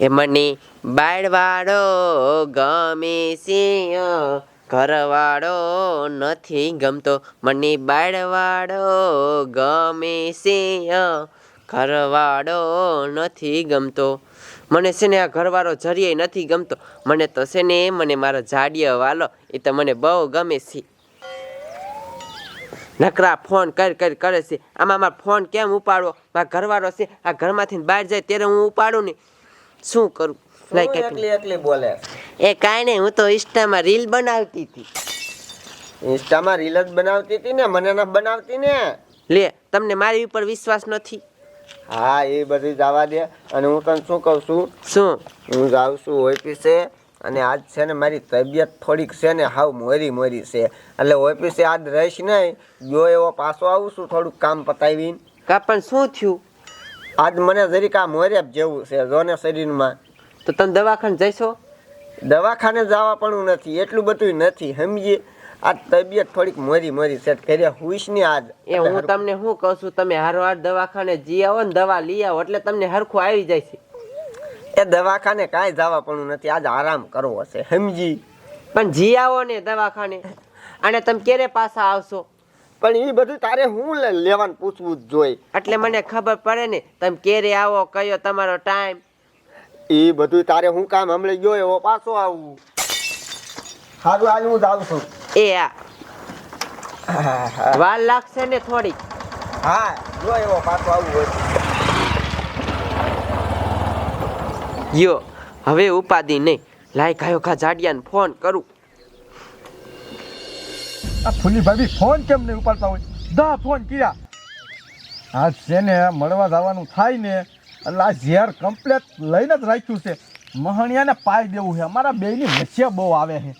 એ મને બાળવાળો ગમે સિંહ, ઘરવાળો નથી ગમતો. મને બાળવાળો ગમે સિંહ, ઘરવાળો નથી ગમતો. મને છે ને આ ઘરવાળો જરીએ નથી ગમતો. મને તો છે ને, મને મારો જાડિયો વાલો, એ તો મને બહુ ગમે છે. નકરા ફોન કર કર, કરે છે. આમાં મારો ફોન કેમ ઉપાડવો? મારા ઘરવાળો છે, આ ઘરમાંથી બહાર જાય ત્યારે હું ઉપાડું ને. શું કરું? લાઈક એકલી એકલી બોલે. એ કાંઈ નહીં હું તો ઇન્સ્ટામાં રીલ બનાવતી હતી. ઇન્સ્ટામાં રીલ જ બનાવતી હતી ને? મને ન બનાવતી ને? લે તમને મારી ઉપર વિશ્વાસ નથી? હા એ બધી જવા દે. અને હું તને શું કહું છું? શું? હું જાઉં છું ઓફિસે અને આજ છે ને મારી તબિયત થોડીક છે ને હાવ મોરી મોરી છે. એટલે ઓફિસે આજ રહીશ નહીં જો એવો પાછો આવું છું થોડુંક કામ પતાવીને. કા પણ શું થયું? આજ મને જરીક આ મોરેબ જેવું છે જોને શરીરમાં. તો તમે દવાખાને જઈશો? દવાખાને જવા પણ નથી એટલું બધું નથી સમજી આ તબિયત થોડીક મોરી મોરી છે ઘરે હુઈશની આજ. એ હું તમને શું કહું છું તમે હારવાર દવાખાને જી આવો ને દવા લઈ આવો એટલે તમને હરખું આવી જાય છે. એ દવાખાને કાંઈ જવા પણ નથી આજ આરામ કરવો છે સમજી પણ જી આવો ને દવાખાને અને તમે ક્યારે પાછા આવશો? પણ એ બધું તારે હું લેવાનું પૂછવું જ જોઈ. એટલે મને ખબર પડે ને તમે ક્યારે આવો કયો તમારો ટાઈમ? એ બધું તારે હું કામ હમણાં ગયો એવો પાછો આવું. સારું આજ હું જાઉં છું. એ આ. વાર લાગશે ને થોડીક? હા જો એવો પાછો આવું હોય. યો હવે ઉપાધિ નહીં. લાય ગાયો ખા જાડિયાને ફોન કરું. આ ફૂલી ભાભી ફોન કેમ નહીં ઉપાડતા હોય? દા ફોન કર્યા. આ છે ને મળવા જવાનું થાય ને એટલે આ ઝેર કમ્પ્લેટ લઈને જ રાખ્યું છે. મહણિયાને પાઈ દેવું છે. અમારા બેયની વચ્ચે બહુ આવે છે.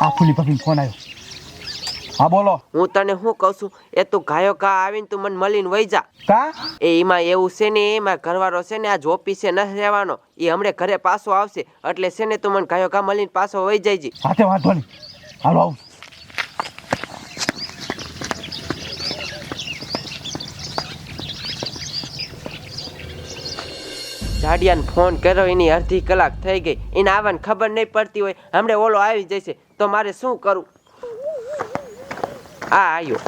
આ ફૂલી ભાભી ફોન આવ્યો હા બોલો. હું તને શું કહું છું? એ તું ગાયો કા આવીને તું મને મળીને વહી જા. કા? એ એમાં એવું છે ને એમાં ઘરવાળો છે ને આજ છે ન રહેવાનો. એ હમણે ઘરે પાછો આવશે. એટલે છે ને તું મને ગાયો કા મળીને પાછો વહી જાય સાથે વાંધો નહીં. હાલો. આવું જાડિયાને ફોન કર્યો એની અડધી કલાક થઈ ગઈ. એને આવવાની ખબર નહીં પડતી હોય. હમણે ઓલો આવી જશે. તો મારે શું કરું? આ આવ્યો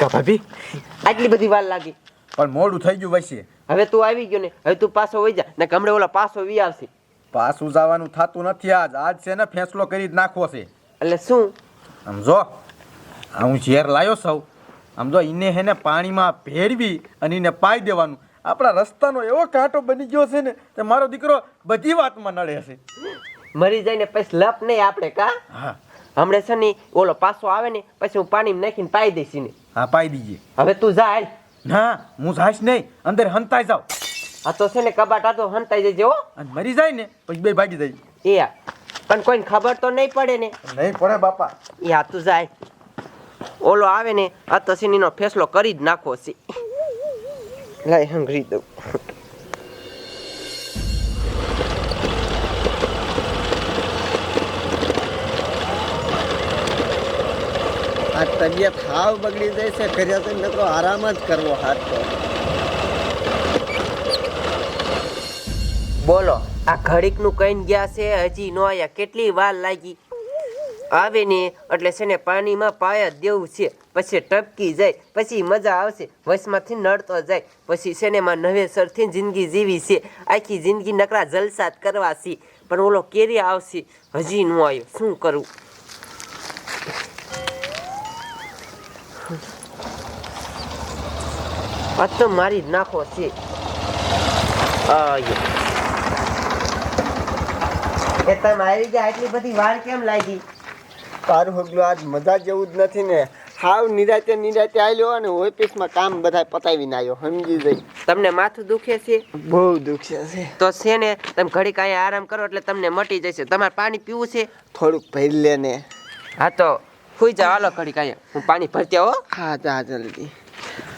કા ભાભી? આટલી બધી વાર લાગી. પણ મોડું થઈ ગયું વચ્ચે. હવે તું આવી ગયો ને હવે તું પાછો વહી જા. ને હમણે ઓલા પાછો વી આવશે. પાછું જવાનું થતું નથી આજ. આજ છે ને ફેંસલો કરી જ નાખવો છે. એટલે શું? સમજો હું ઝેર લાવ્યો સૌ સમજો એને હેને પાણીમાં ભેળવી અને એને પાઈ દેવાનું. આપણા રસ્તાનો એવો કાંટો બની ગયો છે ને તે મારો દીકરો બધી વાતમાં નડે છે. મરી જાય ને પછી લપ નહીં આપણે કા? હા. હમણે છે ને ઓલો પાછો આવે ને પછી હું પાણીમાં નાખીને પાઈ દઈશ ને હા પાઈ દીજે. હવે તું જા હાલ. ના હું જાઈશ નહીં. અંદર હંતાઈ જાવ આ તો છે ને કબાટ આ તો હંતાઈ જજે હો. અને મરી જાય ને પછી બે ભાગી જાય. એ. પણ કોઈને ખબર તો નહીં પડે ને. નહીં પડે બાપા. એ તું જાય. ઓલો આવે ને આ તો સીનીનો ફેસલો કરી જ નાખો છે. લાય હંગરી દઉં. આ તબિયત હાવ બગડી જાય છે કર્યા તો નકરો આરામ જ કરવો હાથ તો. બોલો. આ ઘડીકનું કહીને ગયા છે, હજી નો આયા. કેટલી વાર લાગી. આવે ને એટલે છે ને પાણીમાં પાયા દેવું છે. પછી ટપકી જાય, પછી મજા આવશે. વસમાંથી નડતો જાય. પછી છે ને માં નવેસરથી જિંદગી જીવી છે. આખી જિંદગી નકરા જલસા જ કરવા છે. પણ ઓલો કેરી આવશે. હજી નો આવ્યો શું કરું? આ તો મારી નાખો છે. આયો. એ તમે આવી ગયા એટલી બધી વાર કેમ લાગી? તારું હગલું આજ મજા જેવું જ નથી ને. હાવ નિરાતે નિરાતે આવ્યો અને ઓફિસમાં કામ બધા પતાવીને આવ્યો સમજી જઈ તમને માથું દુખે છે? બહુ દુખે છે. તો છે ને તમે ઘડી કાંઈ આરામ કરો એટલે તમને મટી જશે. તમારે પાણી પીવું છે? થોડુંક ભરી લે ને. હા તો સુઈ જાઓ હાલો ઘડી કાંઈ હું પાણી ભરતી આવો હા. જા જલ્દી.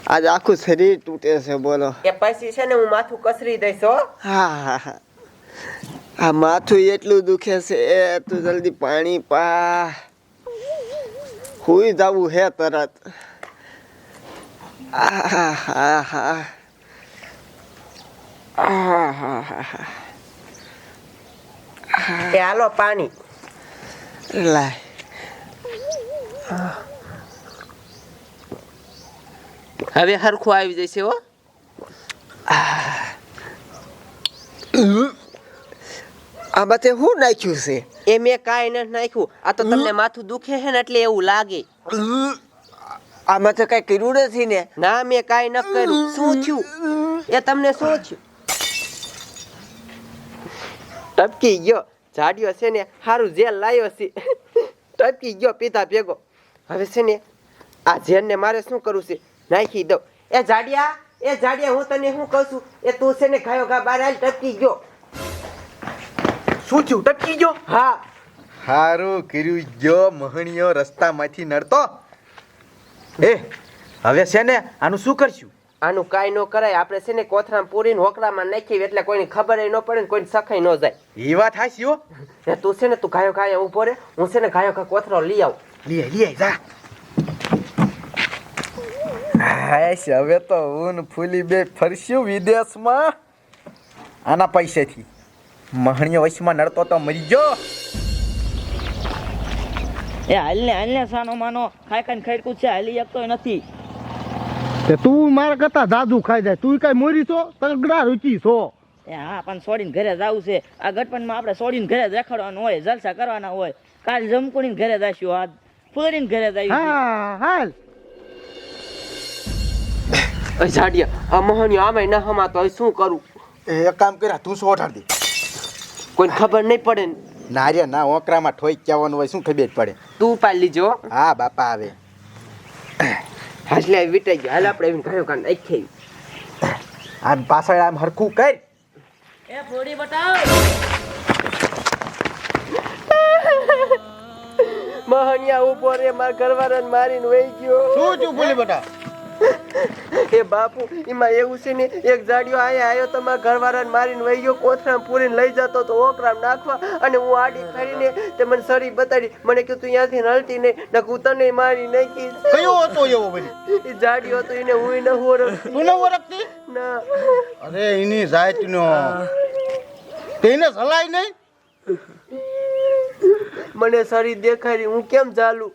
આજ આખું શરીર તૂટે છે બોલો. એ પછી છે ને હું માથું કસરી દઈશ હો. હા હા હા. આ માથું એટલું દુખે છે એ તું જલ્દી પાણી પા. હુઈ જવું હે તરત. આહા, હા હા એ હાલો પાણી. લાય. હવે હરખું આવી જશે હો. આમાં તે શું નાખ્યું છે? એ મેં કાંઈ નથી નાખ્યું. આ તો તમને માથું દુખે છે ને એટલે એવું લાગે. આમાં તો કઈ કર્યું નથી ને? ના મેં કાંઈ ન કર્યું. શું થયું? એ તમને શું થયું? ટપકી ગયો. જાડિયો છે ને સારું જેલ લાવ્યો છે. ટપકી ગયો પીતા ભેગો. હવે છે ને આ જેલને મારે શું કરવું છે? નાખી દઉં. એ જાડિયા એ જાડિયા હું તને શું કહું છું? એ તું છે ને ઘાયો ઘા બાર હાલ ટપકી ગયો. શું થયું? ટકી ગયો? હા. હારું કર્યું જો મહણીયો રસ્તામાંથી નડતો. એ હવે છે ને આનું શું કરશું? આનું કાંઈ ન કરાય. આપણે છે ને કોથરામાં પૂરીને હોકરામાં નાખીએ એટલે કોઈને ખબર ન પડે ને કોઈને સખાઈ ન જાય. એ વાત હાસી હો. એ તું છે ને તું ગાયો ગાયો ઊભો રે. હું છે ને ગાયો ગા કોથરો લઈ આવ. લઈ લઈ લે જા. હાશ હવે તો ઊન ફૂલી બે ફરશું વિદેશમાં. આના પૈસેથી. મહણીયો વશમાં નડતો તો મરી ગયો. એ હાલને હાલને સાનો માનો ખાઈ ખાઈને ખડકું છે હાલી શકતો નથી. તે તું મારા કરતા દાદુ ખાઈ જાય. તું કઈ મોરી છો? તગડા રૂચી છો? એ હા પણ છોડીને ઘરે જવું છે. આ ગટપણમાં આપણે છોડીને ઘરે દેખાડવાનું હોય જલસા કરવાના હોય. કાલ જમકુડીને ઘરે જઈશું આજ ફૂરીને ઘરે જઈશું હા હાલ. જાડિયા આ મોહનિયો આમે ન હમાતો તો શું કરું? એ એક કામ કર્યા તું શું દે? કોઈને ખબર નહીં પડે ને. ના રે ના ઓકરામાં ઠોઈ કહેવાનું હોય શું ખબર પડે? તું પાડી લીજો. હા બાપા આવે. હાજલે વિટાઈ ગયો. હાલ આપણે એવું ગાયો ગા નાખી આમ પાછળ આમ હરખું કર. એ ફોડી બતાવ મોહનિયા ઉપર રે માર ઘરવાળાને મારીને વહી ગયો. શું છું ભૂલી બેટા? એ બાપુ એમાં એવું છે ને એક જાડિયો આયા આવ્યો તો મારા ઘરવાળાને મારીને વહી ગયો કોથરામ પૂરીને લઈ જતો તો ઓકરામ નાખવા અને હું આડી ફરીને તે મને સરી બતાડી. મને કીધું તું ત્યાંથી નળતી નહીં ને હું તને મારી નાખી. કયો હતો એવો ભાઈ? એ જાડિયો હતો એને હું ન ઓળખતી. તું ન ઓળખતી? ના. અરે એની જાતનો. તેને સલાય નહીં? મને સારી દેખાડી હું કેમ ચાલું?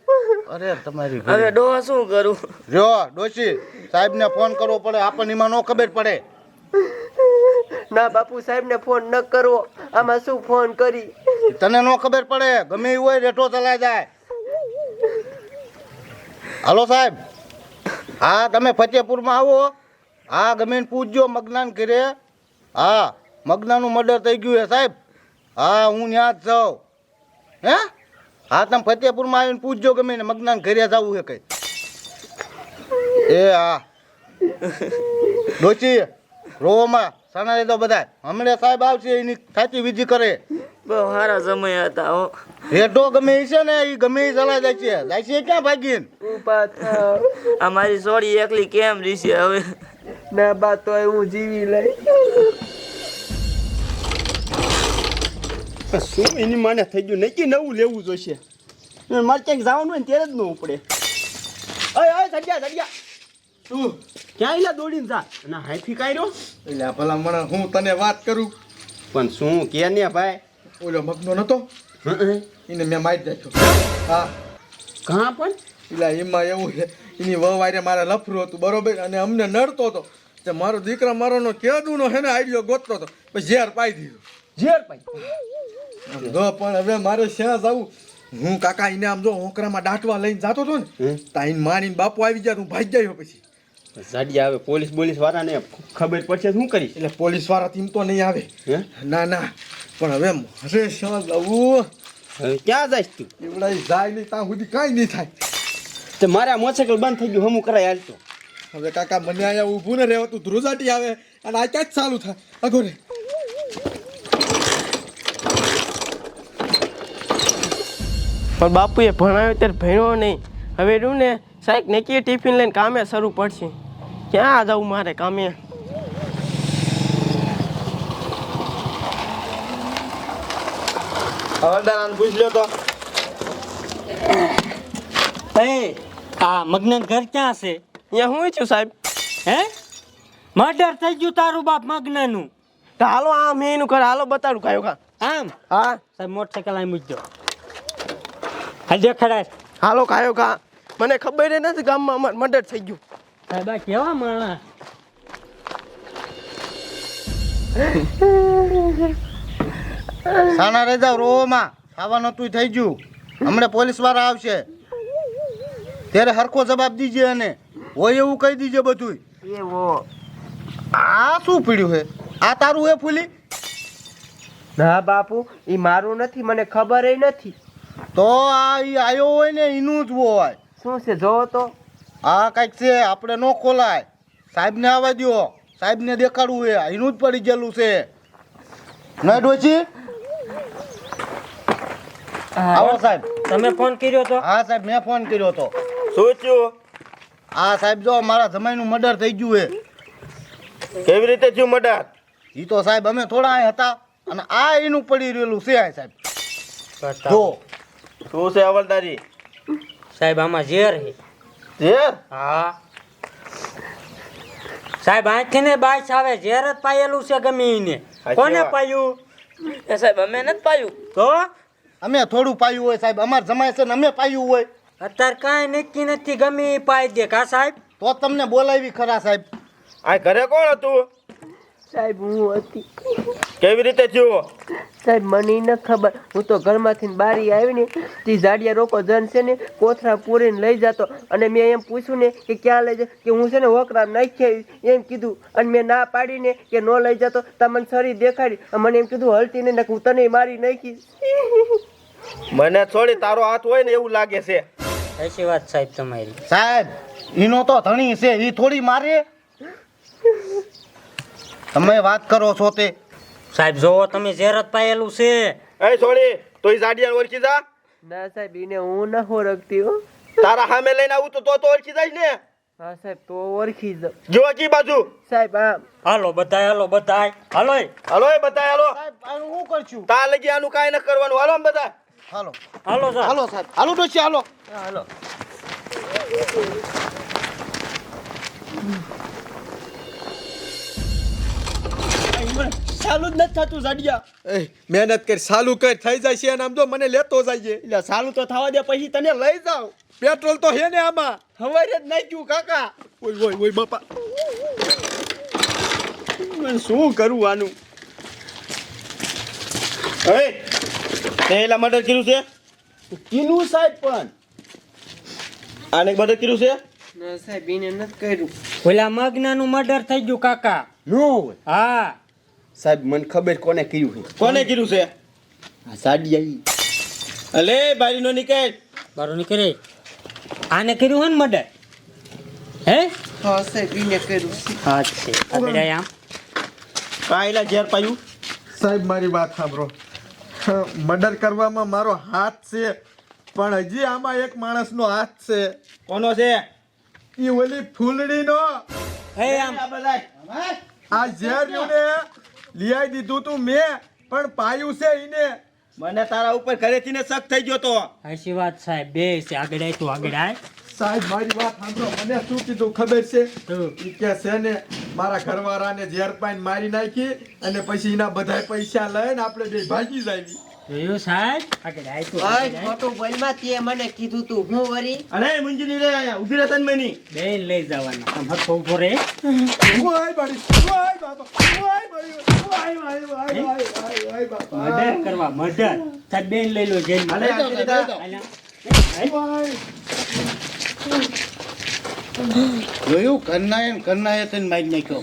અરે તમારી હવે ડોહા શું કરું? જો ડોશી સાહેબને ફોન કરવો પડે. આપણને એમાં નો ખબર પડે. ના બાપુ સાહેબને ફોન ન કરવો. આમાં શું ફોન કરી? તને નો ખબર પડે. ગમે એવું હોય રેઠો ચલાય જાય. હાલો સાહેબ. હા તમે ફતેપુરમાં આવો. હા ગમે પૂછજો મગનાન ઘરે. હા મગનાનું મર્ડર થઈ ગયું હે સાહેબ. હા હું ત્યાં જ જાઉં હે? હા તમે ફતેપુરમાં આવીને પૂછજો ગમે ને મગનાન ઘરે જવું છે કઈ. એ હા. ડોચી રોવામાં સણા તો બધા હમણાં સાહેબ આવશે એની સાચી વિધિ કરે. બહુ સારા સમય હતા હો. રેટો ગમે છે ને એ ગમે એ ચલા જાય છે. જાય છે ક્યાં ભાગીને? ઊભા થાવ આ મારી સોડી એકલી કેમ રીશે હવે? ના બા તો હું જીવી લઈ. શું એની માને થઈ ગયું? નક્કી નવું લેવું જોઈશે મારે ક્યાંક જવાનું હોય ને ત્યારે જ ન ઉપડે. અય અય સડિયા સડિયા તું ક્યાં એલા દોડીને જા. અને હાથી કાઢ્યો એટલે ભલા મને હું તને વાત કરું? પણ શું કે ને ભાઈ? ઓલો મગનો નતો? એને મેં મારી નાખ્યો. હા. કાં પણ? એટલે એમાં એવું છે એની વહુ વારે મારે લફરું હતું બરોબર? અને અમને નડતો હતો તે મારો દીકરા મારોનો કેદુનો છે ને આઈડિયો ગોતતો હતો પછી ઝેર પાઈ દીધું. ઝેર ભાઈ જો પણ હવે મારે શ્યાં જવું? હું કાકા એને આમ જો હોંકરામાં દાટવા લઈને જાતો હતો ને તાઈન મારીને બાપુ આવી જાય હું ભાઈ જાય પછી. સડિયા આવે પોલીસ બોલીસ વાળાને ખબર પડશે શું કરી એટલે પોલીસવાળા ટીમ તો નહીં આવે. ના ના પણ હવે મારે શ્યાં જવું? હવે ક્યાં જાય તું? એવડા જાય નહીં ત્યાં સુધી કાંઈ નહીં થાય. તો મારે આ મોટરસાઇકલ બંધ થઈ ગયું હમું કરાય હાલતો હવે કાકા મને અહીંયા ઊભું ને રહેવાતું ધ્રુજાટી આવે અને આ ક્યાં જ ચાલુ થાય? અગો પણ બાપુએ ભણાવ્યો ત્યારે ભણ્યો નહીં. હવે રહ્યું ને સાહેબ નેકીએ ટિફિન લઈને કામે શરૂ પડશે. ક્યાં જવું મારે કામે? હવાલદાર પૂછ લ્યો તો. એ આ મગ્ન ઘર ક્યાં છે? અહીંયા હું છું સાહેબ. હે? મર્ડર થઈ ગયું તારું બાપ મગ્નનું. તો હાલો આ મેં એનું ઘર હાલો બતાડું કાયો કા. આમ? હા. સાહેબ મોટરસાઇકલ અહીં મૂકજો હા ખડાય હાલો કાયો કા. મને ખબર નથી ગામમાં અમારે મર્ડર થઈ ગયું. સાહેબ કેવા માણસ? સાના રેજા રોમાં ખાવાનું તું થઈ ગયું. હમણાં પોલીસવાળા આવશે. ત્યારે હરખો જવાબ દીજે અને હોય એવું કહી દીજે બધું એવો આ શું પીડ્યું હે? આ તારું હે ફૂલી? ના બાપુ એ મારું નથી મને ખબર નથી. તો આ ઈ આયો હોય ને એનું જ હોય. શું છે જોવો તો. આ કાંઈક છે આપણે ન ખોલાય. સાહેબને આવવા સાહેબ સાહેબને દેખાડવું છે. એનું જ પડી ગયેલું છે. નહીં ડોચી આવો સાહેબ. તમે ફોન કર્યો તો? હા સાહેબ મેં ફોન કર્યો હતો શું થયું? આ સાહેબ જો મારા જમાઈનું મર્ડર થઈ ગયું હે કેવી રીતે થયું મર્ડર? એ તો સાહેબ અમે થોડા અહીં હતા અને આ એનું પડી રહેલું છે આ સાહેબ. જો. શું છે અવલદારી? સાહેબ આમાં ઝેર છે. ઝેર? હા. સાહેબ આંખી ને બાઈસ આવે ઝેર જ પાયેલું છે ગમે એને કોને પાયું? એ સાહેબ અમે નથી પાયું. તો? અમે થોડું પાયું હોય સાહેબ અમાર જમાય છે ને અમે પાયું હોય. અત્યારે કાંઈ નક્કી નથી ગમે એ પાઈ દે. કા સાહેબ? તો તમને બોલાવી ખરા સાહેબ. આ ઘરે કોણ હતું? સાહેબ હું હતી. કેવી રીતે થયું? સાહેબ મને ન ખબર. હું તો ઘરમાંથી ને બારી આવીને તે જાડિયા રોકો જન છે ને કોથરા પૂરીને લઈ જતો. અને મેં એમ પૂછ્યું ને કે ક્યાં લઈ જાય? કે હું છે ને વોકરા નાખી એમ કીધું. અને મેં ના પાડીને કે ન લઈ જતો. તમને છરી દેખાડી. મને એમ કીધું હલતી નહીં હું તને મારી નાખી. મને છોડી તારો હાથ હોય ને એવું લાગે છે. એસી વાત સાહેબ તમારી. સાહેબ એનો તો ધણી છે. એ થોડી મારે? તમે વાત કરો છો તે. સાહેબ જો તમે ઝેર પાયેલું છે. એ છોડી તો એ જાડિયા ઓળખી જા. ના સાહેબ એને હું ન ઓળખતી હો. તારા સામે લઈને આવું તો તો તો ઓળખી જાય ને. હા સાહેબ તો ઓળખી જાઉં જો કી બાજુ. સાહેબ આમ. હાલો બતાય હાલો બધાય. હાલો. હાલો એ બધા હાલો. સાહેબ આનું હું કરશું તા લગી આનું કાંઈ ન કરવાનું. હાલો આમ બધા હાલો. હાલો સાહેબ. હાલો સાહેબ. હાલો ડોશી હાલો. હાલો. ચાલુ જ નથી થતું જાડિયા. મહેનત કરી સાલું કર થઈ જાય છે અને આમ જો મને લેતો જાય છે એટલે સાલું તો થવા દે પછી તને લઈ જાઉં. પેટ્રોલ તો હે ને આમાં. હવારે જ નાખ્યું કાકા. ઓય ઓય ઓય બાપા. મને શું કરું આનું? એ તે એલા મર્ડર કર્યું છે? કીનું સાહેબ પણ. આને મર્ડર કર્યું છે? ના સાહેબ એને નથી કર્યું. ઓલા મગનાનું મર્ડર થઈ ગયું કાકા. નો હા. સાહેબ મને ખબર કોને કર્યું છે. કોને કર્યું છે? આ સાડિયા અલે બારી નો નીકળ. બારો નીકળે. આને કર્યું હોય ને મર્ડર? હે? હા સાહેબ એને કર્યું હા છે. આગળ આમ. કાયલા ઝેર પાયું. સાહેબ મારી વાત સાંભળો. મર્ડર કરવામાં મારો હાથ છે પણ હજી આમાં એક માણસનો હાથ છે. કોનો છે? ઈ ઓલી ફૂલડીનો. હે આમ. આ બધા આ ઝેર ને લીયાઈ દીધું તું મેં પણ પાયું છે ઈને. મને તારા ઉપર ઘરેથી ને શક થઈ ગયો તો. હાશી વાત સાહેબ બે છે આગળ આય તું આગળ આય. સાહેબ મારી વાત સાંભળો. મને શું કીધું ખબર છે? ઈ કે છે ને મારા ઘરવાળાને ઝેર પાઈન મારી નાખી અને પછી એના બધા પૈસા લઈને આપણે બે ભાગી જાવી જોયું સાહેબ? તું. ખોટું બોલમાં તે મને કીધું તું. હું વરી? અને મંજુરી રે અહીંયા ઊભી રહે મની બેન. લઈ જવાના. આમ બાડી બાપા બાડી બાપા. મર્ડર કરવા મર્ડર. સાહેબ બેન લઈ લો જેલ મને જાઓ. જોયું? કરનાએ ને તને મારી નાખ્યો.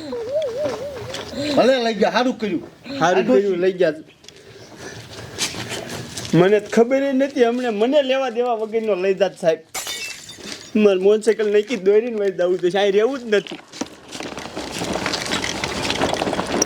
ભલે લઈ ગયા સારું કર્યું. સારું કર્યું લઈ ગયા મને ખબર નથી, હમણે મને લેવા દેવા વગરનો લઈ જાત સાહેબ. મારે મોટરસાઇકલ નાખી દોરીને વહી જવું તો સાહેબ, રહેવું જ નથી.